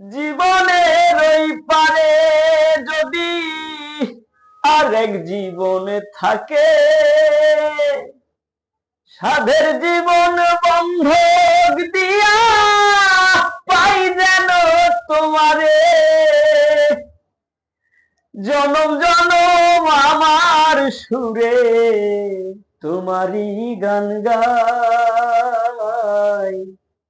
জীবনের ওই পারে যদি আরেক জীবনে থাকে, সাধের জীবন বন্ধক দিয়া পাই যেন তোমারে। জনম জনম আমার সুরে তোমারই গান গাই।